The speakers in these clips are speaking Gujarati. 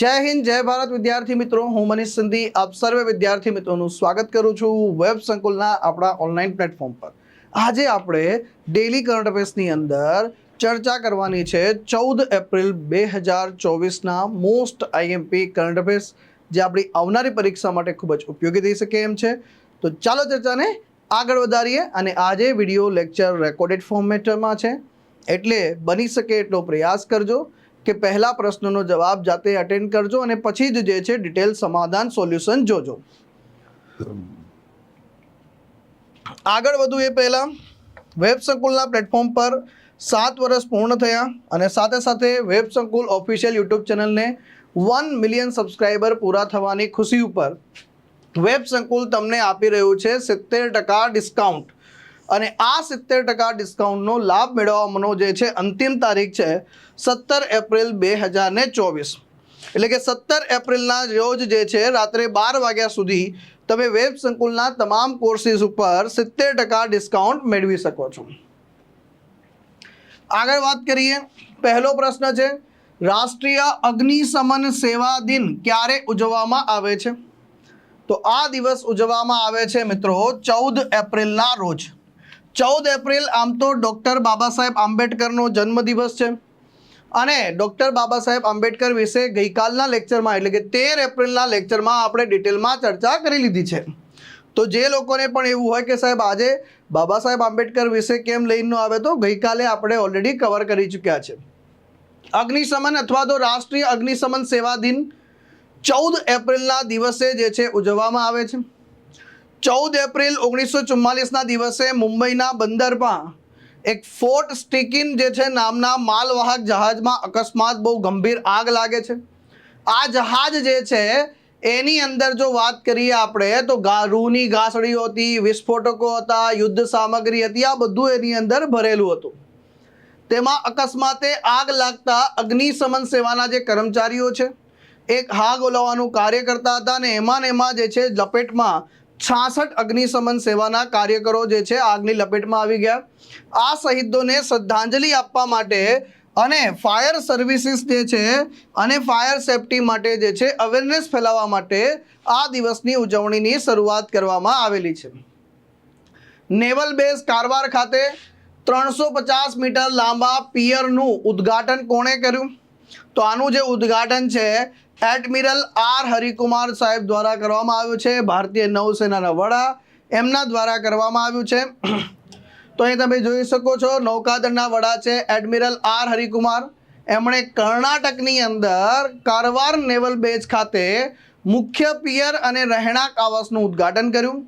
જય હિન્દ, જય ભારત. વિદ્યાર્થી મિત્રો, હું મનીષ સિંધી આપ સર્વે વિદ્યાર્થી મિત્રોનું સ્વાગત કરું છું વેબ સંકુલના આપણા ઓનલાઈન પ્લેટફોર્મ પર. આજે આપણે ડેલી કરંટ અફેર્સની અંદર ચર્ચા કરવાની છે ચૌદ એપ્રિલ બે હજાર ચોવીસના મોસ્ટ આઈએમપી કરંટ અફેર્સ, જે આપણી આવનારી પરીક્ષા માટે ખૂબ જ ઉપયોગી થઈ શકે એમ છે. તો ચાલો ચર્ચાને આગળ વધારીએ અને આજે વીડિયો લેક્ચર રેકોર્ડેડ ફોર્મેટમાં છે. એટલે બની શકે એટલો પ્રયાસ કરજો. કે પહેલા પ્રશ્નનો જવાબ જાતે અટેન્ડ કરજો અને પછી જ જે છે ડિટેલ સમાધાન સોલ્યુશન જોજો. આગળ વધુ એ પહેલાં વેબ સંકુલના પ્લેટફોર્મ પર સાત વર્ષ પૂર્ણ થયા અને સાથે સાથે વેબ સંકુલ ઓફિશિયલ યુટ્યુબ ચેનલને વન મિલિયન સબસ્ક્રાઈબર પૂરા થવાની ખુશી ઉપર વેબ સંકુલ તમને આપી રહ્યું છે સિત્તેર ટકા ડિસ્કાઉન્ટ અને આ સિત્તેર ટકા ડિસ્કાઉન્ટનો લાભ મેળવવાનો જે છે, અંતિમ તારીખ છે સત્તર એપ્રિલ બે હજાર ને ચોવીસ. એટલે કે સત્તર એપ્રિલના રોજ જે છે, રાત્રે બાર વાગ્યા સુધી તમે વેબ સંકુલના તમામ કોર્સીસ ઉપર સિત્તેર ટકા ડિસ્કાઉન્ટ મેળવી શકો છો. આગળ વાત કરીએ, પહેલો પ્રશ્ન છે, રાષ્ટ્રીય અગ્નિશમન સેવા દિન ક્યારે ઉજવવામાં આવે છે? તો આ દિવસ ઉજવવામાં આવે છે મિત્રો ચૌદ એપ્રિલના રોજ. ચૌદ એપ્રિલ આમ તો ડૉક્ટર બાબા સાહેબ આંબેડકરનો જન્મદિવસ છે. અને ડૉક્ટર બાબા સાહેબ આંબેડકર વિશે ગઈકાલના લેક્ચરમાં, એટલે કે તેર એપ્રિલના લેક્ચરમાં આપણે ડિટેલમાં ચર્ચા કરી લીધી છે. તો જે લોકોને પણ એવું હોય કે સાહેબ આજે બાબા સાહેબ આંબેડકર વિશે કેમ લઈને આવે, તો ગઈકાલે આપણે ઓલરેડી કવર કરી ચૂક્યા છે. અગ્નિશમન અથવા તો રાષ્ટ્રીય અગ્નિશમન સેવા દિન ચૌદ એપ્રિલના દિવસે જે છે ઉજવવામાં આવે છે. ચૌદ એપ્રિલ ઓગણીસો ચુમ્માલીસના દિવસે મુંબઈના બંદરમાં એક ફોર્ટ સ્ટીકિન જે છે નામના માલવાહક જહાજમાં અકસ્માત બહુ ગંભીર આગ લાગે છે. આ જહાજ જે છે, એની અંદર જો વાત કરીએ આપણે, તો ગા, રૂની ઘાસડીઓ હતી, વિસ્ફોટકો હતા, યુદ્ધ સામગ્રી હતી, આ બધું એની અંદર ભરેલું હતું. તેમાં અકસ્માતે આગ લાગતા અગ્નિશમન સેવાના જે કર્મચારીઓ છે, એક હાગ ઓલાવવાનું કાર્ય કરતા હતા અને એમાં ને એમાં જે છે, લપેટમાં છાસઠ અગ્નિશમન સેવાના કાર્યકરો જે છે આગની લપેટમાં આવી ગયા. આ શહીદોને શ્રદ્ધાંજલિ આપવા માટે અને ફાયર સર્વિસીસ જે છે અને ફાયર સેફટી માટે જે છે અવેરનેસ ફેલાવવા માટે આ દિવસની ઉજવણીની શરૂઆત કરવામાં આવેલી છે. નેવલ બેઝ કારવાર ખાતે ત્રણસો પચાસ મીટર લાંબા પિયરનું ઉદ્ઘાટન કોણે કર્યું? તો આનું જે ઉદ્ઘાટન છે એડમિરલ આર હરિકુમાર સાહેબ દ્વારા કરવામાં આવ્યું છે. ભારતીય નૌસેનાના વડા એમના દ્વારા કરવામાં આવ્યું છે. તો અહીં તમે જોઈ શકો છો, નૌકાદળના વડા છે એડમિરલ આર હરિકુમાર. એમણે કર્ણાટકની અંદર કારવાર નેવલ બેઝ ખાતે મુખ્ય પિયર અને રહેણાંક આવાસનું ઉદ્ઘાટન કર્યું.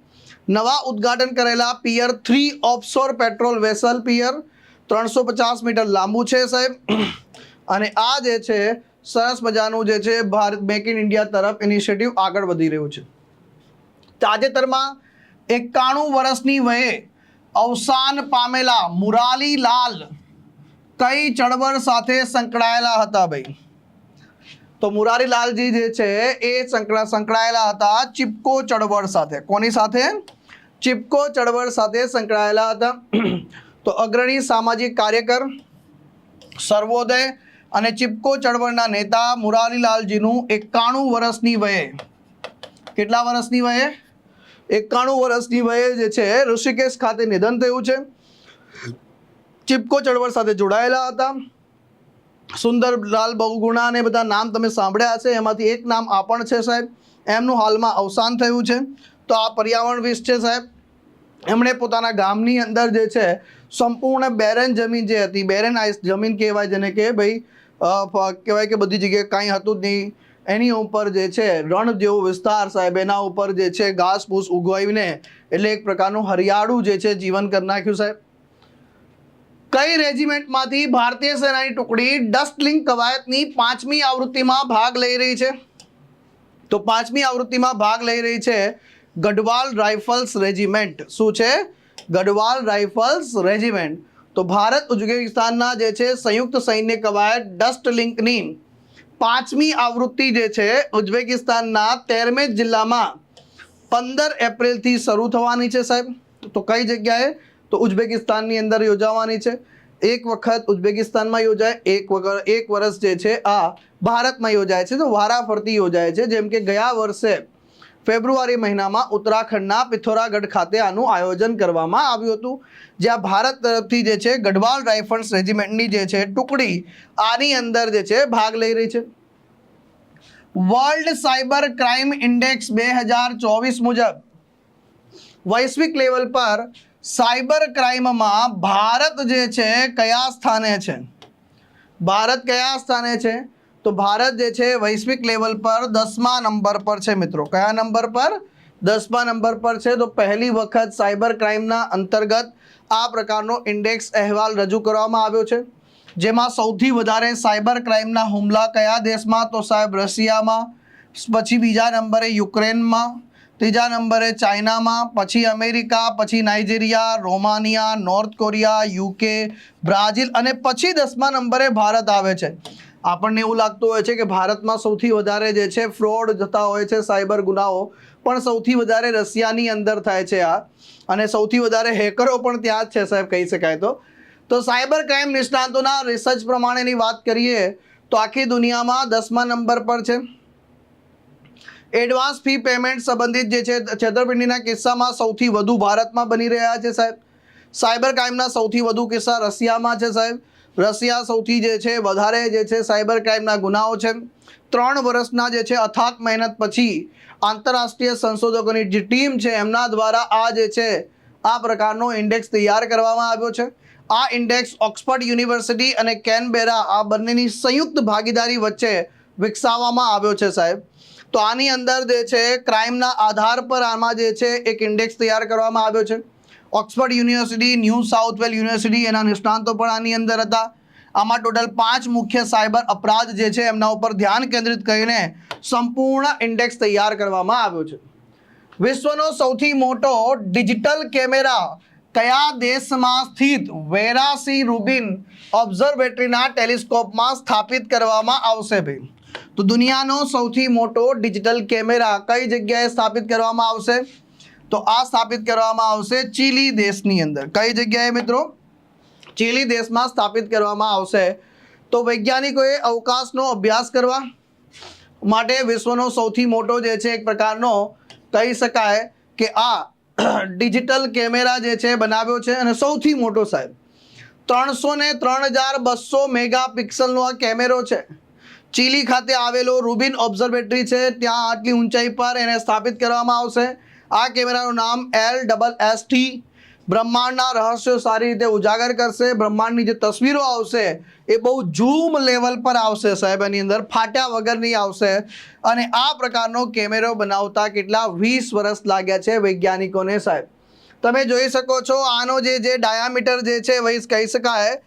નવા ઉદ્ઘાટન કરેલા પિયર થ્રી ઓફશોર પેટ્રોલ વેસલ પિયર. ત્રણસો પચાસ મીટર લાંબુ છે સાહેબ. અને આ જે છે સરસ મજાનું જે છે ભારત મેક ઇન ઇન્ડિયા તરફ ઇનિશિયેટિવ આગળ વધી રહ્યું છે. તાજેતરમાં એકાણું વર્ષની વયે અવસાન પામેલા મુરાલીલાલ કઈ ચળવળ સાથે સંકળાયેલા હતા ભાઈ? તો મુરારીલાલજી જે છે એ સંકળા સંકળાયેલા હતા ચિપકો ચળવળ સાથે. કોની સાથે? ચિપકો ચળવળ સાથે સંકળાયેલા હતા. તો અગ્રણી સામાજિક કાર્યકર, સર્વોદય અને ચિપકો ચળવળના નેતા મુરારીલાલજીનું એકાણું વર્ષની વયે. કેટલા વર્ષની વયે? એકાણું વર્ષની વયે જે છે, ઋષિકેશ ખાતે નિધન થયું છે. ચિપકો ચળવળ સાથે જોડાયેલા હતા. સુંદરલાલ બહુગુણા અને બધા નામ તમે સાંભળ્યા હશે, એમાંથી એક નામ આ પણ છે સાહેબ. એમનું હાલમાં અવસાન થયું છે. તો આ પર્યાવરણ વિશ છે સાહેબ. એમણે પોતાના ગામની અંદર જે છે, સંપૂર્ણ બેરન જમીન જે હતી, બેરન આઈસ જમીન કહેવાય જેને કે ભાઈ કહેવાય કે બધી જગ્યાએ કાંઈ હતું જ નહીં. એની ઉપર જે છે, રણ જેવો વિસ્તાર સાહેબ, એના ઉપર જે છે ઘાસ ફૂસ ઉગાવીને એટલે એક પ્રકારનું હરિયાળું જે છે, જીવન કરી નાખ્યું સાહેબ. કઈ રેજિમેન્ટમાંથી ભારતીય સેનાની ટુકડી ડસ્ટલિંગ કવાયતની પાંચમી આવૃત્તિમાં ભાગ લઈ રહી છે? તો પાંચમી આવૃત્તિમાં ભાગ લઈ રહી છે ગઢવાલ રાઇફલ્સ રેજિમેન્ટ. શું છે? Garhwal rifles regiment. તો ભારત ઉઝબેકિસ્તાનના જે છે, સંયુક્ત સૈન્ય કવાયત ડસ્ટ લિંકની પાંચમી આવૃત્તિ જે છે, ઉઝબેકિસ્તાનના તેરમેજ જિલ્લામાં પંદર એપ્રિલથી શરૂ થવાની છે સાહેબ. તો કઈ જગ્યાએ? તો ઉઝબેકિસ્તાનની અંદર યોજાવાની છે. એક વખત ઉઝબેકિસ્તાનમાં યોજાય, એક વગર એક વર્ષ જે છે, આ ભારતમાં યોજાય છે. તો વારાફરતી યોજાય છે. જેમ કે ગયા વર્ષે ફેબ્રુઆરી મહિનામાં ઉત્તરાખંડના પિથોરાગઢ ખાતે આનું આયોજન કરવામાં આવ્યું હતું. જ્યાં ભારત તરફથી જે છે, ગઢવાલ રાઇફલ્સ રેજિમેન્ટની જે છે, ટુકડી આની અંદર જે છે, ભાગ લઈ રહી છે. વર્લ્ડ સાયબર ક્રાઇમ ઇન્ડેક્સ બે હજાર ચોવીસ મુજબ વૈશ્વિક લેવલ પર સાયબર ક્રાઇમમાં ભારત જે છે, કયા સ્થાને છે? ભારત કયા સ્થાને છે? તો ભારત જે છે, વૈશ્વિક લેવલ પર દસમા નંબર પર છે મિત્રો. કયા નંબર પર? દસમા નંબર પર છે, તો પહેલી વખત સાયબર ક્રાઇમના અંતર્ગત આ પ્રકારનો ઇન્ડેક્સ અહેવાલ રજૂ કરવામાં આવ્યો છે. જેમાં સૌથી વધારે સાયબર ક્રાઇમના હુમલા કયા દેશમાં? તો સાહેબ, રશિયામાં, પછી બીજા નંબરે યુક્રેનમાં, ત્રીજા નંબરે ચાઇનામાં, પછી અમેરિકા, પછી Nigeria, Romania, North Korea, UK, Brazil અને પછી દસમા નંબરે ભારત આવે છે. આપણને એવું લાગતું હોય છે કે ભારતમાં સૌથી વધારે જે છે ફ્રોડ થતા હોય છે સાયબર ગુનાઓ, પણ સૌથી વધારે રશિયાની અંદર થાય છે આ. અને સૌથી વધારે હેકરો પણ ત્યાં જ છે સાહેબ, કહી શકાય તો. તો સાયબર ક્રાઇમ નિષ્ણાતોના રિસર્ચ પ્રમાણેની વાત કરીએ, તો આખી દુનિયામાં દસમા નંબર પર છે. એડવાન્સ ફી પેમેન્ટ સંબંધિત જે છે છેતરપિંડીના કિસ્સામાં સૌથી વધુ ભારતમાં બની રહ્યા છે સાહેબ. સાયબર ક્રાઇમના સૌથી વધુ કિસ્સા રશિયામાં છે સાહેબ. રશિયા સૌથી જે છે, વધારે જે છે, સાયબર ક્રાઇમના ગુનાઓ છે. ત્રણ વર્ષના જે છે, અથાક મહેનત પછી આંતરરાષ્ટ્રીય સંશોધકોની જે ટીમ છે, એમના દ્વારા આ જે છે, આ પ્રકારનો ઇન્ડેક્સ તૈયાર કરવામાં આવ્યો છે. આ ઇન્ડેક્સ ઓક્સફર્ડ યુનિવર્સિટી અને કેનબેરા આ બંનેની સંયુક્ત ભાગીદારી વચ્ચે વિકસાવવામાં આવ્યો છે, સાહેબ. તો આની અંદર જે છે, ક્રાઇમના આધાર પર આમાં જે છે, એક ઇન્ડેક્સ તૈયાર કરવામાં આવ્યો છે. Oxford university, New South Wales university એના નિષ્ણાંતો પણ આની અંદર હતા. આમાં ટોટલ પાંચ મુખ્ય સાયબર અપરાધ જે છે એમના ઉપર ધ્યાન કેન્દ્રિત કરીને સંપૂર્ણ ઇન્ડેક્સ તૈયાર કરવામાં આવ્યો છે. વિશ્વનો સૌથી મોટો ડિજિટલ કેમેરા કયા દેશમાં સ્થિત? વેરાસી રૂબિન ઓબ્ઝર્વેટરીના ટેલિસ્કોપમાં સ્થાપિત કરવામાં આવશે ભાઈ. તો દુનિયાનો સૌથી મોટો ડિજિટલ કેમેરા કઈ જગ્યાએ સ્થાપિત કરવામાં આવશે? તો આ સ્થાપિત કરવામાં આવશે ચીલી દેશની અંદર. કઈ જગ્યાએ મિત્રો? ચીલી દેશમાં સ્થાપિત કરવામાં આવશે. તો વૈજ્ઞાનિકોએ અવકાશનો અભ્યાસ કરવા માટે વિશ્વનો સૌથી મોટો જે છે એક પ્રકારનો કહી શકાય કે આ ડિજિટલ કેમેરા જે છે બનાવ્યો છે અને સૌથી મોટો સાહેબ. ત્રણસો ને ત્રણ હજાર બસો મેગા પિક્સલનો આ કેમેરો છે. ચીલી ખાતે આવેલો રૂબિન ઓબ્ઝર્વેટરી છે. ત્યાં આટલી ઊંચાઈ પર એને સ્થાપિત કરવામાં આવશે. આ કેમેરાનું નામ એલ ડબલ એસ ટી બ્રહ્માંડના રહસ્યો સારી રીતે ઉજાગર કરશે. બ્રહ્માંડની જે તસવીરો આવશે, એ બહુ ઝૂમ લેવલ પર આવશે સાહેબ. એની અંદર ફાટ્યા વગરની આવશે. અને આ પ્રકારનો કેમેરો બનાવતા કેટલા વીસ વર્ષ લાગ્યા છે વૈજ્ઞાનિકોને સાહેબ. તમે જોઈ શકો છો, આનો જે જે ડાયામીટર જે છે વહી કહી શકાય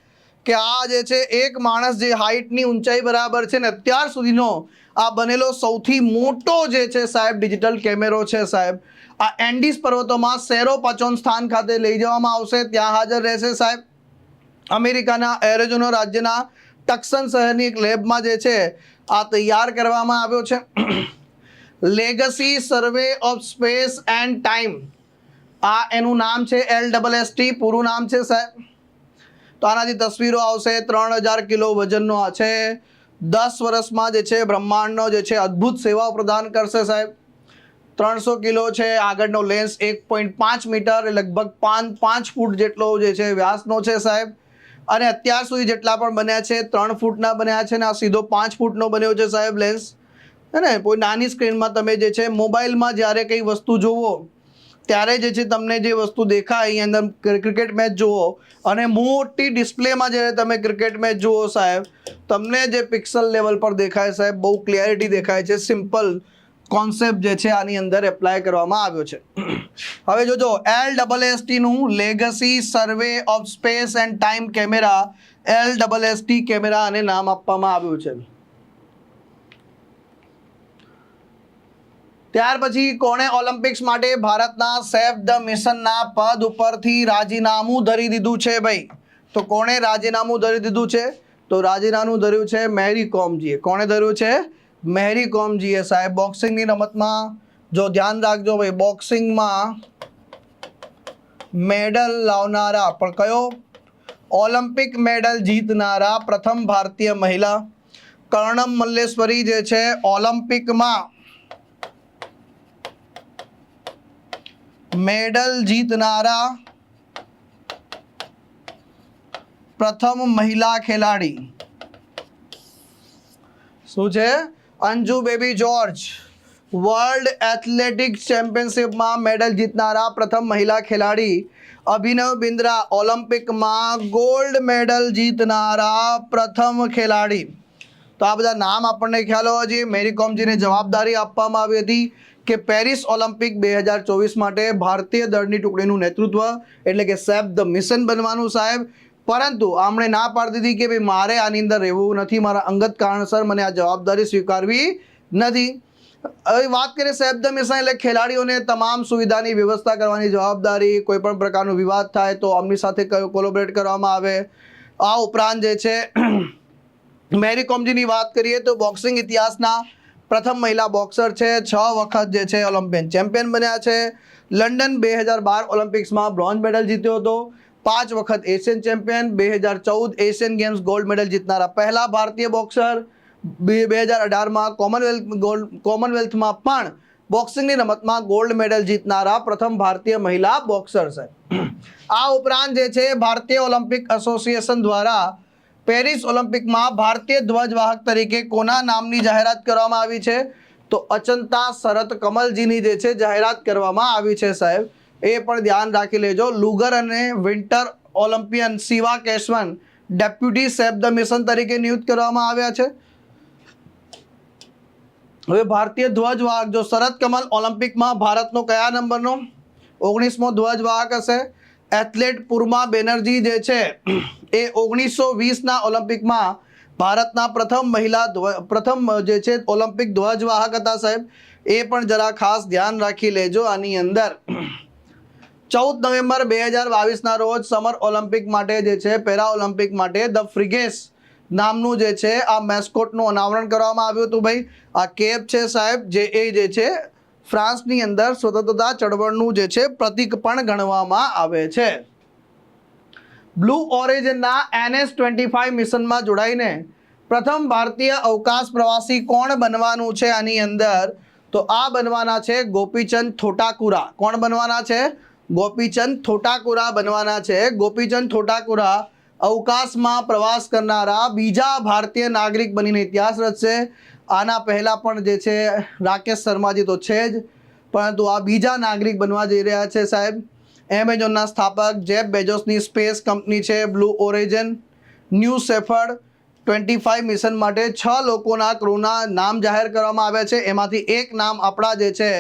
કે આ જે છે એક માણસ જે હાઇટની ઊંચાઈ બરાબર છે ને, અત્યાર સુધીનો આ બનેલો સૌથી મોટો જે છે સાહેબ ડિજિટલ કેમેરો છે સાહેબ. આ એન્ડીસ પર્વતોમાં સેરો પચોન સ્થાન ખાતે લઈ જવામાં આવશે. ત્યાં હાજર રહેશે સાહેબ. અમેરિકાના એરેજોનો રાજ્યના ટક્સન શહેરની એક લેબમાં જે છે, આ તૈયાર કરવામાં આવ્યો છે. Legacy survey of space and time આ એનું નામ છે એલ ડબલ એસ ટી પૂરું નામ છે સાહેબ. તો આનાથી તસવીરો આવશે, ત્રણ હજાર કિલો વજનનો આ છે. દસ વર્ષમાં જે છે, બ્રહ્માંડનો જે છે, અદ્ભુત સેવાઓ પ્રદાન કરશે સાહેબ. ત્રણસો કિલો છે. આગળનો લેન્સ એક પોઈન્ટ પાંચ મીટર, લગભગ પાંચ પાંચ ફૂટ જેટલો જે છે વ્યાસનો છે સાહેબ. અને અત્યાર સુધી જેટલા પણ બન્યા છે, ત્રણ ફૂટના બન્યા છે ને આ સીધો પાંચ ફૂટનો બન્યો છે સાહેબ લેન્સ હે ને કોઈ નાની સ્ક્રીનમાં તમે જે છે મોબાઈલમાં જ્યારે કંઈ વસ્તુ જોવો, ત્યારે જે છે તમને જે વસ્તુ દેખાય એની અંદર ક્રિકેટ મેચ જુઓ. અને મોટી ડિસ્પ્લેમાં જ્યારે તમે ક્રિકેટ મેચ જુઓ સાહેબ, તમને જે પિક્સલ લેવલ પર દેખાય સાહેબ, બહુ ક્લિયરિટી દેખાય છે સિમ્પલ કોન્સેપ્ટ જે છે આની અંદર એપ્લાય કરવામાં આવ્યો છે. હવે જોજો L double S ટીનું legacy survey of space and time camera L double S T camera અને નામ આપવામાં આવ્યું છે. ત્યાર પછી કોણે ઓલિમ્પિક્સ માટે ભારતના સેફ ધ મિશનના પદ ઉપરથી રાજીનામું ધરી દીધું છે ભાઈ? તો કોણે રાજીનામું ધરી દીધું છે? તો રાજીનામું ધર્યું છે મેરી કોમજીએ. કોણે ધર્યું છે? મેરી કોમજીએ સાહેબ બોક્સિંગની રમતમાં જો ધ્યાન રાખજો ભાઈ બોક્સિંગમાં મેડલ લાવનારા પણ કયો? ઓલિમ્પિક મેડલ જીતનારા પ્રથમ ભારતીય મહિલા કર્ણમ મલ્લેશ્વરી જે છે ઓલિમ્પિકમાં મેડલ જીતનારા પ્રથમ મહિલા ખેલાડી. શું છે? Anju baby George, world athletics ચેમ્પિયનશિપમાં મેડલ જીતનારા પ્રથમ મહિલા ખેલાડી અભિનવ બિંદ્રા ઓલિમ્પિકમાં ગોલ્ડ મેડલ જીતનારા પ્રથમ ખેલાડી. તો આ બધા નામ આપણને ખ્યાલ હોવા જોઈએ. મેરી કોમજીને જવાબદારી આપવામાં આવી હતી કે પેરિસ ઓલિમ્પિક બે હજાર ચોવીસ માટે ભારતીય દળની ટુકડીનું નેતૃત્વ, એટલે કે સેફ ધ મિશન બનવાનું, સાહેબ. પરંતુ આમણે ના પાડી દીધી કે ભાઈ મારે આની અંદર રહેવું નથી, મારા અંગત કારણસર મને આ જવાબદારી સ્વીકારવી નથી. હવે વાત કરીએ સાહેબ ધ મિશન એટલે ખેલાડીઓને તમામ સુવિધાની વ્યવસ્થા કરવાની જવાબદારી, કોઈ પણ પ્રકારનો વિવાદ થાય તો અમની સાથે કોલોબરેટ કરવામાં આવે. આ ઉપરાંત જે છે, મેરી કોમજીની વાત કરીએ તો બોક્સિંગ ઇતિહાસના પ્રથમ મહિલા બોક્સર છે, છ વખત જે છે, ઓલિમ્પિયન ચેમ્પિયન બન્યા છે. લંડન બે હજાર બાર ઓલિમ્પિક્સમાં બ્રોન્ઝ મેડલ જીત્યો હતો. પાંચ વખત એશિયન ચેમ્પિયન, બે હજાર ચૌદ એશિયન ગેમ્સ ગોલ્ડ મેડલ જીતનારા પહેલા ભારતીય બોક્સર, બે હજાર અઢારમાં કોમનવેલ્થ ગોલ્ડ, કોમનવેલ્થમાં પણ બોક્સિંગની રમતમાં ગોલ્ડ મેડલ જીતનારા પ્રથમ ભારતીય મહિલા બોક્સર છે. આ ઉપરાંત જે છે, ભારતીય ઓલિમ્પિક એસોસિએશન દ્વારા પેરિસ ઓલિમ્પિકમાં ભારતીય ધ્વજવાહક તરીકે કોના નામની જાહેરાત કરવામાં આવી છે? તો અચંતા શરત કમલજીની જે છે, જાહેરાત કરવામાં આવી છે સાહેબ. એ પણ ધ્યાન રાખી લેજો. લુગર અને winter Olympian Shiva Keshavan deputy chef de mission તરીકે નિયુક્ત કરવામાં આવ્યા છે. હવે ભારતીય ધ્વજવાહક, જો શરદ કમલ ઓલિમ્પિકમાં ભારતનો કયા નંબરનો? ઓગણીસમો ધ્વજવાહક હશે. એથ્લેટ પુરમા બેનર્જી જે છે, એ ઓગણીસો વીસના ઓલિમ્પિકમાં ભારતના પ્રથમ મહિલા પ્રથમ જે છે ઓલિમ્પિક ધ્વજવાહક હતા સાહેબ. એ પણ જરા ખાસ ધ્યાન રાખી લેજો. આની અંદર ચૌદ નવેમ્બર બે હજાર બાવીસના રોજ સમર ઓલિમ્પિક માટે જે છે, પેરા ઓલિમ્પિક માટે ધ ફ્રિગેસ નામનું જે છે, આ મેસ્કોટનું અનાવરણ કરવામાં આવ્યું હતું ભાઈ. આ કેપ છે સાહેબ, જે એ જે છે, ફ્રાન્સની અંદર સ્વતંત્રતા ચળવળનું જે છે, પ્રતીક પણ ગણવામાં આવે છે. બ્લુ ઓરિજિનના એનએસ ટ્વેન્ટી ફાઇવ મિશનમાં જોડાઈને પ્રથમ ભારતીય અવકાશ પ્રવાસી કોણ બનવાનું છે આની અંદર? તો આ બનવાના છે ગોપીચંદ થોટાકુરા. કોણ બનવાના છે? ગોપીચંદ થોટાકુરા બનવાના છે. ગોપીચંદ થોટાકુરા અવકાશમાં પ્રવાસ કરનારા બીજા ભારતીય નાગરિક બનીને ઇતિહાસ રચશે આના પહેલાં પણ જે છે, રાકેશ શર્માજી તો છે જ. પરંતુ આ બીજા નાગરિક બનવા જઈ રહ્યા છે સાહેબ. એમેઝોનના સ્થાપક જેફ બેજોસની સ્પેસ કંપની છે, Blue Origin. New Shepard twenty five mission માટે છ લોકોના ક્રૂના નામ જાહેર કરવામાં આવ્યા છે. એમાંથી એક નામ આપણા જે છે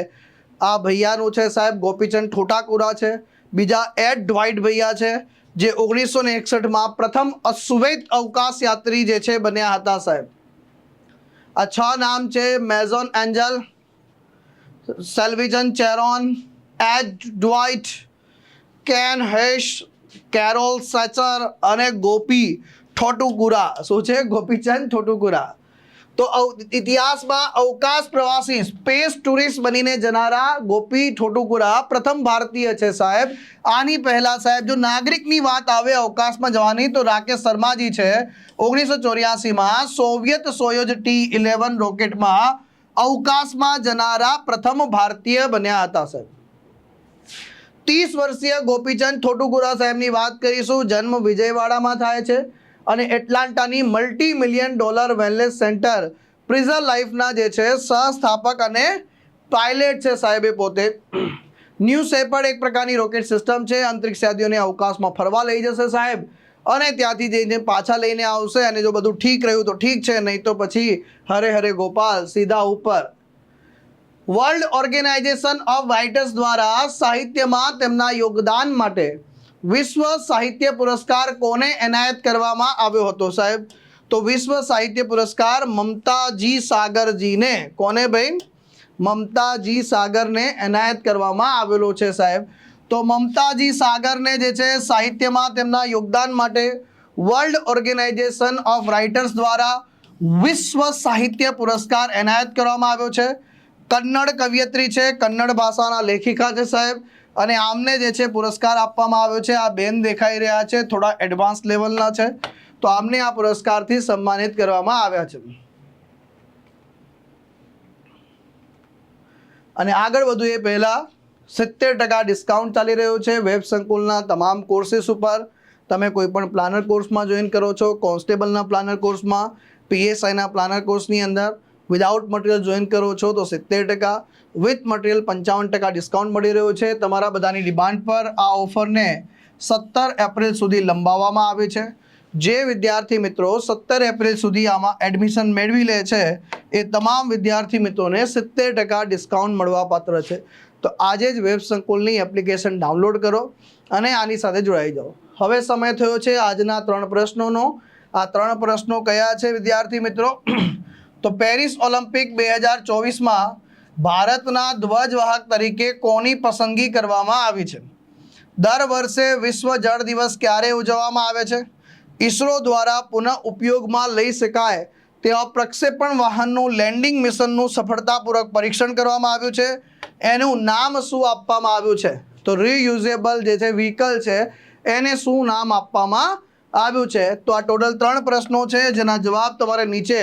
આ ભૈયાનું છે સાહેબ, ગોપીચંદ ઠોટાકુરા છે. બીજા એડ ડ્વાઇટ ભૈયા છે, જે ઓગણીસો ને એકસઠમાં પ્રથમ અશ્વેત અવકાશ યાત્રી જે છે બન્યા હતા સાહેબ. આ છ નામ છે, Mason Angel, Sylvain Chiron, Ed Dwight Ken Hess, Carol Schaller અને ગોપી ઠોટુકુરા. શું છે? ગોપીચંદ ઠોટુકુરા. તો ઇતિહાસમાં અવકાશ પ્રવાસી, સ્પેસ ટુરિસ્ટ બનીને જનારા ગોપી ઠોટુકુરા પ્રથમ ભારતીય છે સાહેબ. આની પહેલા સાહેબ, જો નાગરિકની વાત આવે અવકાશમાં જવાની, તો રાકેશ શર્માજી છે. ઓગણીસો ચોર્યાસીમાં સોવિયત સોયોજ ટી ઇલેવન રોકેટમાં અવકાશમાં જનારા પ્રથમ ભારતીય બન્યા હતા સાહેબ. ત્રીસ વર્ષીય ગોપીચંદ થોટુકુરા સાહેબની વાત કરીશું. જન્મ વિજયવાડામાં થાય છે. અને એટલાન્ટાની multi million dollar wellness centre Preserve લાઈફના જે છે સહસ્થાપક અને પાયલેટ છે સાહેબે પોતે. ન્યૂ સેપર્ડ એક પ્રકારની રોકેટ સિસ્ટમ છે. અંતરિક્ષ યાદીઓને અવકાશમાં ફરવા લઈ જશે સાહેબ અને ત્યાંથી જઈને પાછા લઈને આવશે અને જો બધું ઠીક રહ્યું તો ઠીક છે, નહીં તો પછી હરે હરે ગોપાલ સીધા ઉપર. વર્લ્ડ ઓર્ગેનાઇઝેશન ઓફ રાઇટર્સ દ્વારા સાહિત્યમાં તેમના યોગદાન માટે વિશ્વ સાહિત્ય પુરસ્કાર કોને એનાયત કરવામાં આવ્યો હતો, સાહેબ? તો વિશ્વ સાહિત્ય પુરસ્કાર મમતાજી સાગરજીને કોને ભાઈ? મમતાજી સાગરને એનાયત કરવામાં આવેલો છે, સાહેબ. તો મમતાજી સાગરને જે છે, સાહિત્યમાં તેમના યોગદાન માટે વર્લ્ડ ઓર્ગેનાઇઝેશન ઓફ રાઇટર્સ દ્વારા વિશ્વ સાહિત્ય પુરસ્કાર એનાયત કરવામાં આવ્યો છે. કન્નડ કવિયત્રી છે, કન્નડ ભાષાના લેખિકા છે, સાહેબ. અને આમને જે છે પુરસ્કાર આપવામાં આવ્યો છે, આ બેન દેખાઈ રહ્યા છે, થોડા એડવાન્સ લેવલના છે, તો આમને આ પુરસ્કારથી સન્માનિત કરવામાં આવ્યા છે. અને આગળ વધુ એ પહેલાં સિત્તેર ટકા ડિસ્કાઉન્ટ ચાલી રહ્યું છે વેબ સંકુલના તમામ કોર્સીસ ઉપર. તમે કોઈપણ પ્લાનર કોર્સમાં જોઈન કરો છો કોન્સ્ટેબલના પ્લાનર કોર્સમાં પીએસઆઈના પ્લાનર કોર્સની અંદર. વિદાઉટ મટીરિયલ જોઈન કરો છો તો સિત્તેર ટકા. વિથ મટીરિયલ પંચાવન ટકા ડિસ્કાઉન્ટ મળી રહ્યું છે. તમારા બધાની ડિમાન્ડ પર આ ઓફરને સત્તર એપ્રિલ સુધી લંબાવવામાં આવી છે. જે વિદ્યાર્થી મિત્રો સત્તર એપ્રિલ સુધી આમાં એડમિશન મેળવી લે છે, એ તમામ વિદ્યાર્થી મિત્રોને સિત્તેર ટકા ડિસ્કાઉન્ટ મળવાપાત્ર છે. તો આજે જ વેબ સંકુલની એપ્લિકેશન ડાઉનલોડ કરો અને આની સાથે જોડાઈ જાઓ. હવે સમય થયો છે આજના ત્રણ પ્રશ્નોનો. આ ત્રણ પ્રશ્નો કયા છે વિદ્યાર્થી મિત્રો? તો પેરિસ ઓલિમ્પિક બે હજાર ચોવીસમાં ભારતના ધ્વજવાહક તરીકે કોની પસંદગી કરવામાં આવી છે? દર વર્ષે વિશ્વ જળ દિવસ ક્યારે ઉજવવામાં આવે છે? ઈસરો દ્વારા પુનઃ ઉપયોગમાં લઈ શકાય તેવા પ્રક્ષેપણ વાહનનું લેન્ડિંગ મિશનનું સફળતાપૂર્વક પરીક્ષણ કરવામાં આવ્યું છે. એનું નામ શું આપવામાં આવ્યું છે? તો રીયુઝેબલ જે છે, વ્હીકલ છે, એને શું નામ આપવામાં આવ્યું છે? તો આ ટોટલ ત્રણ પ્રશ્નો છે, જેના જવાબ તમારે નીચે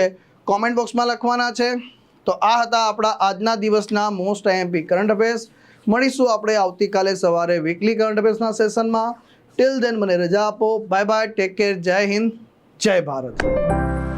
કોમેન્ટ બોક્સમાં લખવાના છે. તો આ હતા આપણા આજના દિવસના મોસ્ટ આઈએમપી કરંટ અફેર્સ મળીશું આપણે આવતીકાલે સવારે વીકલી કરંટ અફેર્સના સેશનમાં ટિલ દેન મને રજા આપો. બાય બાય ટેક કેર જય હિન્દ. જય ભારત.